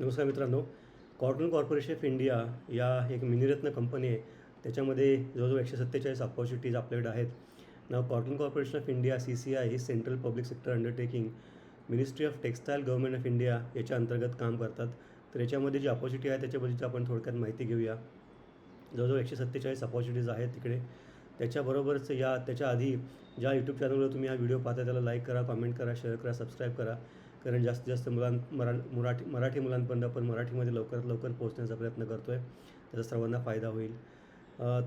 नमस्कार मित्रांनो. Cotton corporation of India या एक मिनिरत्न कंपनी आहे. त्याच्यामध्ये जवळजवळ एकशे सत्तेचाळीस अपॉर्च्युनिटीज आपल्याकडे आहेत. ना cotton corporation of India C C I he central public sector undertaking ministry of textile government of India याच्या अंतर्गत काम करतात. तर याच्यामध्ये जी अपॉर्च्युनिटी आहे त्याच्याबद्दलची आपण थोडक्यात माहिती घेऊया. जवळजवळ एकशे सत्तेचाळीस अपॉर्च्युनिटीज आहेत तिकडे. त्याच्याबरोबरच या त्याच्या आधी ज्या यूट्यूब चॅनलवर तुम्ही हा व्हिडिओ पाहता त्याला लाईक करा कमेंट करा शेअर करा सबस्क्राईब करा. कारण जास्तीत जास्त मुलां मरा मराठी मराठी मुलांपर्यंत आपण मराठीमध्ये लवकरात लवकर पोहोचण्याचा प्रयत्न करतो आहे त्याचा सर्वांना फायदा होईल.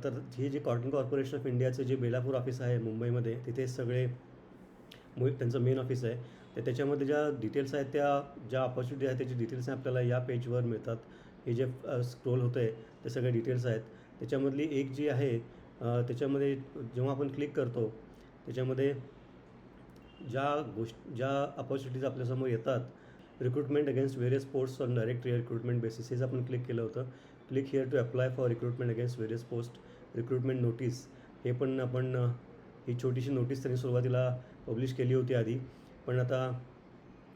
तर हे जे कॉटन कॉर्पोरेशन ऑफ इंडियाचं जे बेलापूर ऑफिस आहे मुंबईमध्ये तिथे सगळे मु त्यांचं मेन ऑफिस आहे. तर त्याच्यामध्ये ज्या डिटेल्स आहेत त्या ज्या ऑपॉर्च्युनिटी आहेत त्याची डिटेल्स आपल्याला या पेजवर मिळतात. हे जे स्क्रोल होतं आहे ते सगळे डिटेल्स आहेत. त्याच्यामधली एक जी आहे त्याच्यामध्ये जेव्हा आपण क्लिक करतो त्याच्यामध्ये ज्या गोष्ट ज्या अपॉर्च्युनिटीज आपल्यासमोर येतात recruitment against various post on direct recruitment basis हेच आपण क्लिक केलं होतं. Click here to apply for recruitment against various post recruitment notice हे पण आपण ही छोटीशी नोटीस त्यांनी सुरुवातीला पब्लिश केली होती आधी. पण आता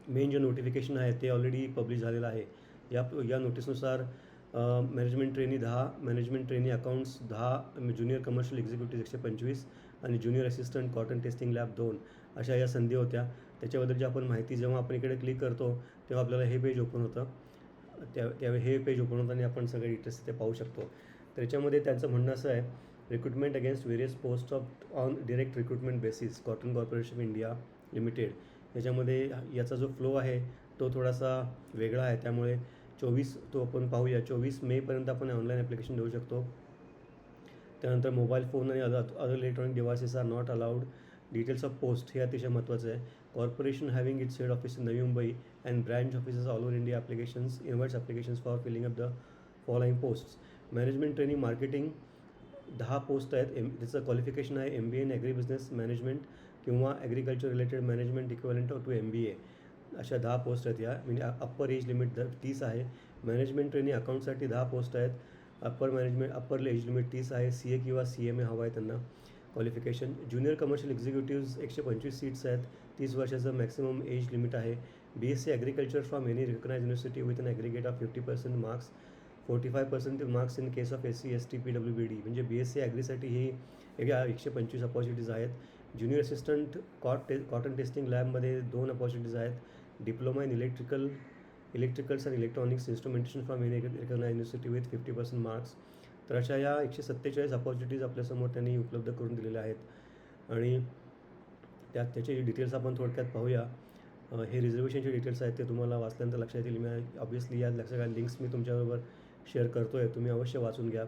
मेन जे नोटिफिकेशन आहे ते ऑलरेडी पब्लिश झालेलं आहे. या या नोटीसनुसार मॅनेजमेंट ट्रेनी दहा मॅनेजमेंट ट्रेनी अकाउंट्स दहा ज्युनियर कमर्शियल एक्झिक्युटिव्ह एकशे पंचवीस आणि junior assistant cotton testing lab दोन. अशा या संधी होत्या. त्याच्याबद्दलची आपण माहिती जेव्हा आपण इकडे क्लिक करतो तेव्हा आपल्याला हे पेज ओपन होतं. त्या त्यावेळी हे पेज ओपन होतं आणि आपण सगळे डिटेल्स तिथे पाहू शकतो. त्याच्यामध्ये त्यांचं म्हणणं असं आहे recruitment against various post of on direct recruitment basis cotton corporation of India limited याच्यामध्ये याचा जो फ्लो आहे तो थोडासा वेगळा आहे. त्यामुळे चोवीस तो आपण पाहूया. चोवीस मेपर्यंत आपण ऑनलाईन ॲप्लिकेशन देऊ शकतो. त्यानंतर मोबाईल फोन आणि other other electronic devices are not allowed details of post हे अतिशय महत्त्वाचं आहे. Corporation having its head office in Navi Mumbai and branch offices all over India applications invites applications for filling up the following posts management training marketing दहा post आहेत. M त्याचं qualification आहे M B A in agri business management किंवा agriculture related management equivalent to M B A अशा दहा post आहेत या. म्हणजे अप्पर एज लिमिट द तीस आहे. मॅनेजमेंट ट्रेनिंग अकाउंटसाठी दहा पोस्ट आहेत. Upper management upper age limit तीस आहे. सी ए किंवा सी एम ए हवं आहे त्यांना. क्वालिफिकेशन ज्युनियर कमर्शियल एक्झिक्युटिव्ह एकशे पंचवीस सीट्स आहेत. तीस वर्षाचं मॅक्सिमम एज लिमिट आहे. B S C agriculture from any recognise university with an aggregate of fifty percent marks forty five percent marks in case of S C S T P W B D म्हणजे B S C ॲग्रीसाठी ही एक एकशे पंचवीस opportunities आहेत. Junior assistant कॉट टे cotton testing लॅबमध्ये दोन opportunities आहेत. Diploma in electrical electricals and electronics instrumentation from any recognise university with fifty percent marks तर अशा या एकशे सत्तेचाळीस अपॉर्च्युनिटीज आपल्यासमोर त्यांनी उपलब्ध करून दिलेल्या आहेत. आणि त्यात त्याचे डिटेल्स आपण थोडक्यात पाहूया. हे रिझर्वेशनचे डिटेल्स आहेत ते तुम्हाला वाचल्यानंतर लक्षात येतील. मी ऑब्वियसली या सगळ्या लिंक्स मी तुमच्याबरोबर शेअर करतो आहे तुम्ही अवश्य वाचून घ्या.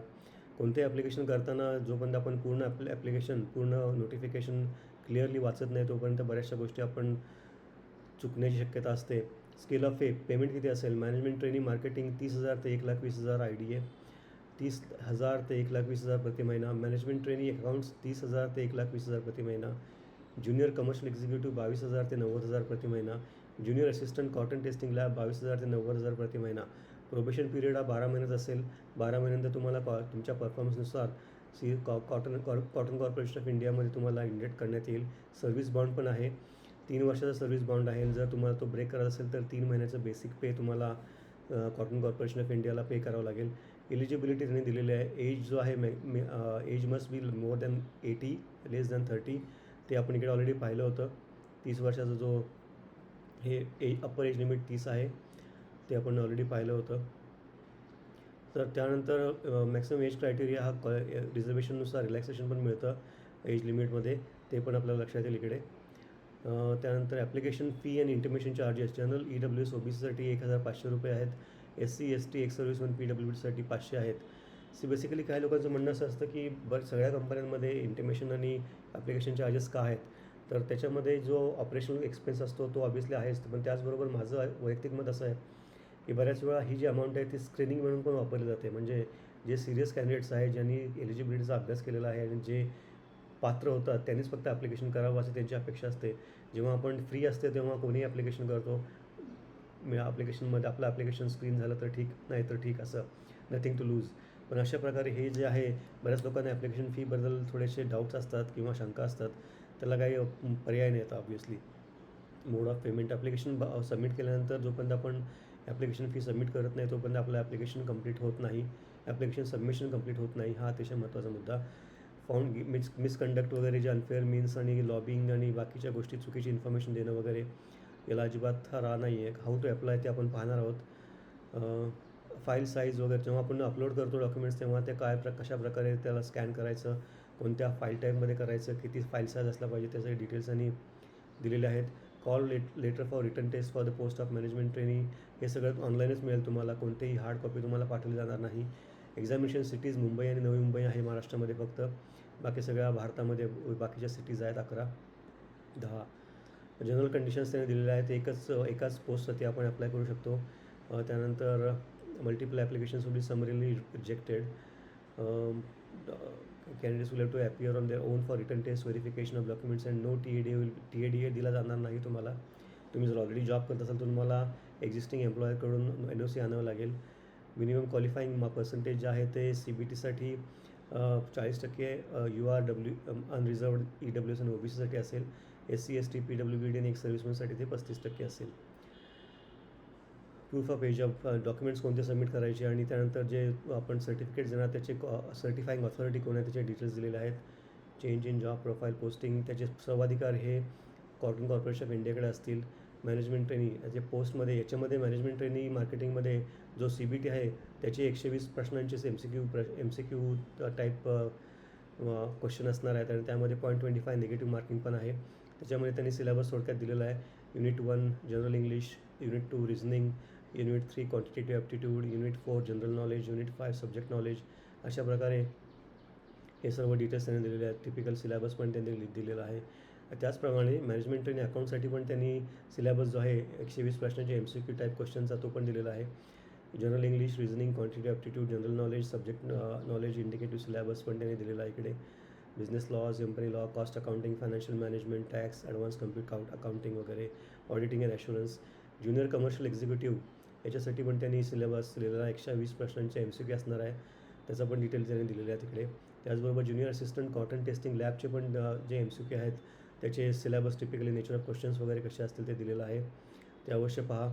कोणतेही ॲप्लिकेशन करताना जोपर्यंत आपण पूर्ण ॲप्ल ॲप्लिकेशन पूर्ण नोटिफिकेशन क्लिअरली वाचत नाही तोपर्यंत बऱ्याचशा गोष्टी आपण चुकण्याची शक्यता असते. स्केल ऑफ पे पेमेंट किती असेल? मॅनेजमेंट ट्रेनिंग मार्केटिंग तीस हजार ते एक लाख वीस हजार आय डी आहे तीस हजार ते एक लाख वीस हजार प्रति महिना. मॅनेजमेंट ट्रेनिंग अकाउंट्स तीस हजार ते एक लाख वीस हजार प्रति महिना. ज्युनियर कमर्शियल एक्झिक्युटिव्ह बावीस हजार ते नव्वद हजार प्रति महिना. Junior assistant cotton testing lab बावीस हजार ते नव्वद हजार प्रति महिना. प्रोबेशन पिरियड हा बारा महिन्याचा असेल. बारा महिन्यानंतर तुम्हाला कॉ तुमच्या परफॉर्मन्सनुसार सी कॉ कॉटन कॉ कॉटन कॉर्पोरेशन ऑफ इंडियामध्ये तुम्हाला इंडेट करण्यात येईल. सर्व्हिस बॉन्ड पण आहे. तीन वर्षाचा सर्व्हिस बॉन्ड आहे. जर तुम्हाला तो ब्रेक करायचा असेल तर तीन महिन्याचं बेसिक पे तुम्हाला कॉटन कॉर्पोरेशन ऑफ इंडियाला पे करावं लागेल. एलिजिबिलिटी त्यांनी दिलेली आहे. एज जो आहे मे age must be more than eighteen less than thirty ते आपण इकडे ऑलरेडी पाहिलं होतं. तीस वर्षाचा जो हे ए अप्पर एज लिमिट तीस आहे ते आपण ऑलरेडी पाहिलं होतं. तर त्यानंतर मॅक्सिमम एज क्रायटेरिया हा कॉ रिझर्वेशननुसार रिलॅक्सेशन पण मिळतं एज लिमिटमध्ये ते पण आपल्याला लक्षात येईल इकडे. त्यानंतर application fee and intimation charges general E W S O B सीसाठी एक हजार पाचशे रुपये आहेत. S C S T ex servicemen P W बीसाठी पाचशे आहेत. सी बेसिकली काही लोकांचं म्हणणं असं असतं की बरं सगळ्या कंपन्यांमध्ये इंटिमेशन आणि ॲप्लिकेशन चार्जेस का आहेत? तर त्याच्यामध्ये जो ऑपरेशनल एक्सपेन्स असतो तो ऑब्वियसली आहेच. पण त्याचबरोबर माझं वैयक्तिक मत असं आहे की बऱ्याच वेळा ही जी अमाऊंट आहे ती स्क्रीनिंग म्हणून पण वापरली जाते. म्हणजे जे सिरियस कॅन्डिडेट्स आहेत ज्यांनी एलिजिबिलिटीचा अभ्यास केलेला आहे आणि जे पात्र होतात त्यांनीच फक्त ॲप्लिकेशन करावं अशी त्यांची अपेक्षा असते. जेव्हा आपण फ्री असते तेव्हा कोणीही ॲप्लिकेशन करतो. मिळा ॲप्लिकेशनमध्ये आपलं ॲप्लिकेशन स्क्रीन झालं तर ठीक नाही तर ठीक असं नथिंग टू लूज पण अशा प्रकारे हे जे आहे बऱ्याच लोकांना ॲप्लिकेशन फीबद्दल थोडेसे डाऊट्स असतात किंवा शंका असतात त्याला काही पर्याय नाही येतो obviously mode of payment application submit केल्यानंतर जोपर्यंत आपण ॲप्लिकेशन फी सबमिट करत नाही तोपर्यंत आपलं ॲप्लिकेशन कंप्लीट होत नाही. ॲप्लिकेशन सबमिशन कंप्लीट होत नाही हा अतिशय महत्त्वाचा मुद्दा. फाउंड मिस मिसकंडक्ट वगैरे जे अनफेअर मीन्स आणि लॉबिंग आणि बाकीच्या गोष्टी चुकीची इन्फॉर्मेशन देणं वगैरे याला अजिबात हा राह नाही आहे. हाऊ टू अप्लाय ते आपण पाहणार आहोत. फाईल साईज वगैरे जेव्हा आपण अपलोड करतो डॉक्युमेंट्स तेव्हा ते काय प्र कशा प्रकारे त्याला स्कॅन करायचं कोणत्या फाईल टाईपमध्ये करायचं किती फाईल साईज असला पाहिजे त्याचे डिटेल्स आणि दिलेले आहेत. Call let letter for written test for the post of management training हे सगळं ऑनलाईनच मिळेल तुम्हाला. कोणतेही हार्ड कॉपी तुम्हाला पाठवली जाणार नाही. एक्झामिनेशन सिटीज मुंबई आणि नवी मुंबई आहे महाराष्ट्रामध्ये फक्त. बाकी सगळ्या भारतामध्ये बाकीच्या सिटीज आहेत अकरा दहा. जनरल कंडिशन्स त्याने दिलेल्या आहेत. एकच एकाच पोस्टसाठी आपण अप्लाय करू शकतो. त्यानंतर multiple applications will be summarily rejected candidates will have to appear on their own for written test verification of documents and no T A D will T A D A दिला जाणार नाही तुम्हाला. तुम्ही जर already job करत असाल तर तुम्हाला एक्झिस्टिंग एम्प्लॉयरकडून एन ओ सी आणावं लागेल. मिनिमम क्वालिफाईंग मा पर्सेंटेज जे आहे ते सी बी टीसाठी चाळीस टक्के U R W unreserved E W S आणि ओ बी सीसाठी असेल. S C S T P W B D आणि एक सर्व्हिसमॅनसाठी ते पस्तीस टक्के असेल. Proof of age of documents कोणते सबमिट करायचे आणि त्यानंतर जे आपण सर्टिफिकेट देणार त्याचे सर्टिफाईंग ऑथॉरिटी कोण आहे त्याचे डिटेल्स दिलेले आहेत. Change in job profile posting त्याचे सर्वाधिकार हे कॉटन कॉर्पोरेशन ऑफ इंडियाकडे असतील. मॅनेजमेंट ट्रेनिंग जे पोस्टमध्ये याच्यामध्ये मॅनेजमेंट ट्रेनिंग मार्केटिंगमध्ये जो सी बी टी आहे त्याचे एकशे वीस प्रश्नांचे एम सी क्यू प्र M C Q type question असणार आहेत आणि त्यामध्ये point twenty five negative marking पण आहे. त्याच्यामध्ये त्यांनी सिलेबस थोडक्यात दिलेला आहे. Unit one general English unit two reasoning unit three quantitative aptitude unit four general knowledge unit five subject knowledge अशा प्रकारे हे सर्व डिटेल्स त्यांनी दिलेले आहेत. टिपिकल सिलेबस पण त्यांनी लि- दिलेला आहे. त्याचप्रमाणे मॅनेजमेंट आणि अकाउंटसाठी पण त्यांनी सिलेबस जो आहे एकशे वीस प्रश्नांचे एम सी क्यू टाईप क्वेश्चनचा तो पण दिलेला आहे. General English reasoning quantity aptitude general knowledge subject knowledge indicative syllabus पण त्यांनी दिलेला आहे इकडे. Business laws company law cost accounting financial management tax advance compute count accounting वगैरे auditing and assurance junior commercial executive याच्यासाठी पण त्यांनी सिलेबस दिलेला एकशे वीस प्रश्नांचे एम सी क्यू असणार आहे. त्याचा पण डिटेल्स त्यांनी दिलेले आहे तिकडे. त्याचबरोबर ज्युनियर असिस्टंट कॉटन टेस्टिंग लॅबचे पण जे एम सी क्यू आहेत त्याचे syllabus typically nature of questions वगैरे कसे असतील ते दिलेलं आहे. ते अवश्य पहा.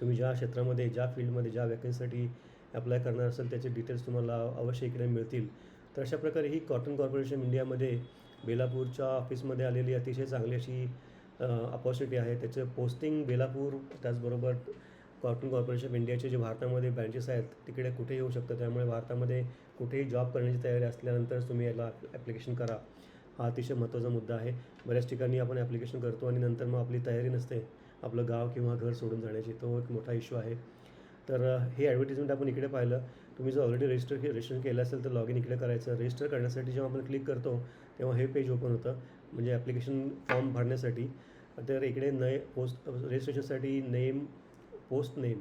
तुम्ही ज्या क्षेत्रामध्ये ज्या फील्डमध्ये ज्या वॅकन्सीसाठी अप्लाय करणार असेल त्याचे डिटेल्स तुम्हाला अवश्य इकडे मिळतील. तर अशा प्रकारे ही कॉटन कॉर्पोरेशन इंडियामध्ये बेलापूरच्या ऑफिसमध्ये आलेली अतिशय चांगली अशी अपॉर्च्युनिटी आहे. त्याचं पोस्टिंग बेलापूर त्याचबरोबर कॉटन कॉर्पोरेशन ऑफ इंडियाचे जे भारतामध्ये ब्रँचेस आहेत तिकडे कुठेही येऊ शकतं? त्यामुळे भारतामध्ये कुठेही जॉब करण्याची तयारी असल्यानंतरच तुम्ही याला ॲप्लिकेशन करा. हा अतिशय महत्त्वाचा मुद्दा आहे. बऱ्याच ठिकाणी आपण ॲप्लिकेशन करतो आणि नंतर मग आपली तयारी नसते. आपलं गाव किंवा घर सोडून जाण्याची तो एक मोठा इश्यू आहे. तर हे ॲडव्हर्टिजमेंट आपण इकडे पाहिलं. तुम्ही जर ऑलरेडी रजिस्टर के रजिस्टर केलं असेल तर लॉग इन इकडे करायचं. रजिस्टर करण्यासाठी जेव्हा आपण क्लिक करतो तेव्हा हे पेज ओपन होतं. म्हणजे ॲप्लिकेशन फॉर्म भरण्यासाठी. तर इकडे नय पोस्ट रजिस्ट्रेशनसाठी नेम पोस्ट नेम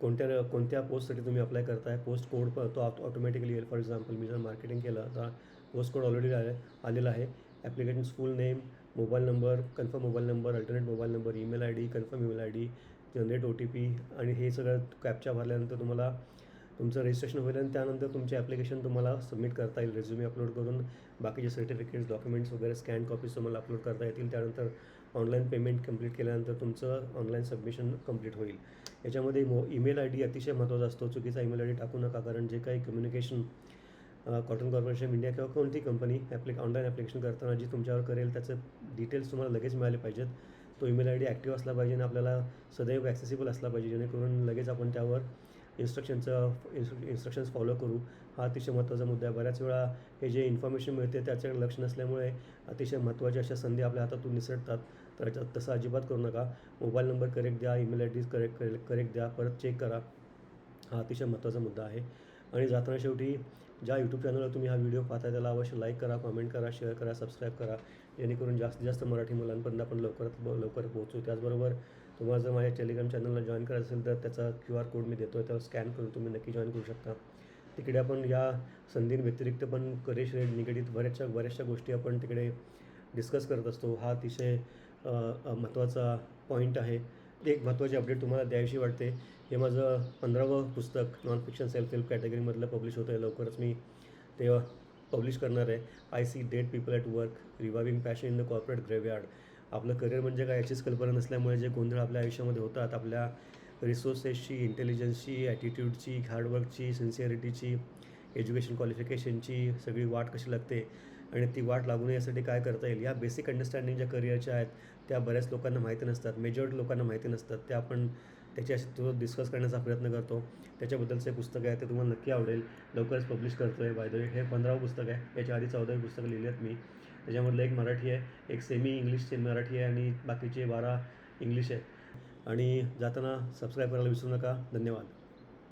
कोणत्या कोणत्या पोस्टसाठी तुम्ही अप्लाय करताय? पोस्ट कोड पण तो ऑटोमॅटिकली येईल. फॉर एक्झाम्पल मी जर मार्केटिंग केलं तर पोस्ट कोड ऑलरेडी आले आलेला आहे. Application full name mobile number confirm mobile number alternate mobile number email I D confirm email I D generate O T P आणि हे सगळं कॅपच्या भरल्यानंतर तुम्हाला तुमचं रजिस्ट्रेशन होईल आणि त्यानंतर तुमचे ॲप्लिकेशन तुम्हाला सबमिट करता येईल. रेझ्युमे अपलोड करून बाकीचे सर्टिफिकेट्स डॉक्युमेंट्स वगैरे स्कॅन कॉपीज तुम्हाला अपलोड करता येतील. त्यानंतर ऑनलाईन पेमेंट कंप्लीट केल्यानंतर तुमचं ऑनलाईन सबमिशन कंप्लीट होईल. याच्यामध्ये मो ईमेल आय डी अतिशय महत्त्वाचा असतो. चुकीचा ईमेल आय डी टाकू नका कारण जे काही कम्युनिकेशन कॉटन कॉर्पोरेशन इंडिया किंवा कोणती कंपनी ॲप्लिक ऑनलाईन ॲप्लिकेशन करताना जी तुमच्यावर करेल त्याचं डिटेल्स तुम्हाला लगेच मिळाले पाहिजेत. तो ईमेल आय डी ॲक्टिव्ह असला पाहिजे आणि आपल्याला सदैव ॲक्सेसिबल असला पाहिजे जेणेकरून लगेच आपण त्यावर इन्स्ट्रक्शनचं इन्स्ट्र इन्स्ट्रक्शन्स फॉलो करू. हा अतिशय महत्त्वाचा मुद्दा आहे. बऱ्याच वेळा हे जे इन्फॉर्मेशन मिळते त्याच्याकडे लक्ष नसल्यामुळे अतिशय महत्त्वाच्या अशा संधी आपल्या हातातून निसटतात. तर याच्यात तसं अजिबात करू नका. मोबाईल नंबर करेक्ट द्या email I D correct correct correct द्या परत चेक करा. हा अतिशय महत्त्वाचा मुद्दा आहे. आणि जाताना शेवटी ज्या यूट्यूब चॅनलवर तुम्ही हा व्हिडिओ पाहता त्याला अवश्य लाईक करा कमेंट करा शेअर करा सबस्क्राईब करा. जेणेकरून जास्तीत जास्त मराठी मुलांपर्यंत आपण लवकरात लवकर पोहोचू. त्याचबरोबर तुम्हाला जर माझ्या टेलिग्राम चॅनलला जॉईन करायचं असेल तर त्याचा क्यू आर कोड मी देतो आहे त्यावर स्कॅन करून तुम्ही नक्की जॉईन करू शकता. तिकडे आपण या संधींव्यतिरिक्त पण करेश रेट निगडीत बऱ्याचशा बऱ्याचशा गोष्टी आपण तिकडे डिस्कस करत असतो. हा अतिशय महत्त्वाचा पॉईंट आहे. एक महत्त्वाची अपडेट तुम्हाला द्यावीशी वाटते. हे माझं पंधरावं पुस्तक नॉन फिक्शन सेल्फ हेल्प कॅटेगरीमधलं पब्लिश होतं आहे लवकरच मी ते पब्लिश करणार आहे. I see dead people at work reviving passion in the corporate graveyard आपलं करिअर म्हणजे काय? याचीच कल्पना नसल्यामुळे जे गोंधळ आपल्या आयुष्यामध्ये होतात आपल्या रिसोर्सेसची इंटेलिजन्सची ॲटिट्यूडची हार्डवर्कची सिन्सिअरिटीची एज्युकेशन क्वालिफिकेशनची सगळी वाट कशी लागते? आणि ती वाट लागू नये यासाठी काय करता येईल? या बेसिक अंडरस्टँडिंग ज्या करिअरच्या आहेत त्या बऱ्याच लोकांना माहिती नसतात. मेजॉरिटी लोकांना माहिती नसतात. त्या आपण त्याच्याशी तो डिस्कस करण्याचा प्रयत्न करतो. त्याच्याबद्दलचं एक पुस्तक आहे ते तुम्हाला नक्की आवडेल. लवकरच पब्लिश करतो आहे बाय द हे पंधरावं पुस्तक आहे. याच्या आधी चौदावी पुस्तकं लिहिली आहेत मी. त्याच्यामधलं एक मराठी आहे. एक सेमी इंग्लिश मराठी आहे आणि बाकीचे बारा इंग्लिश आहेत. आणि जाताना सबस्क्राईब करायला विसरू नका. धन्यवाद.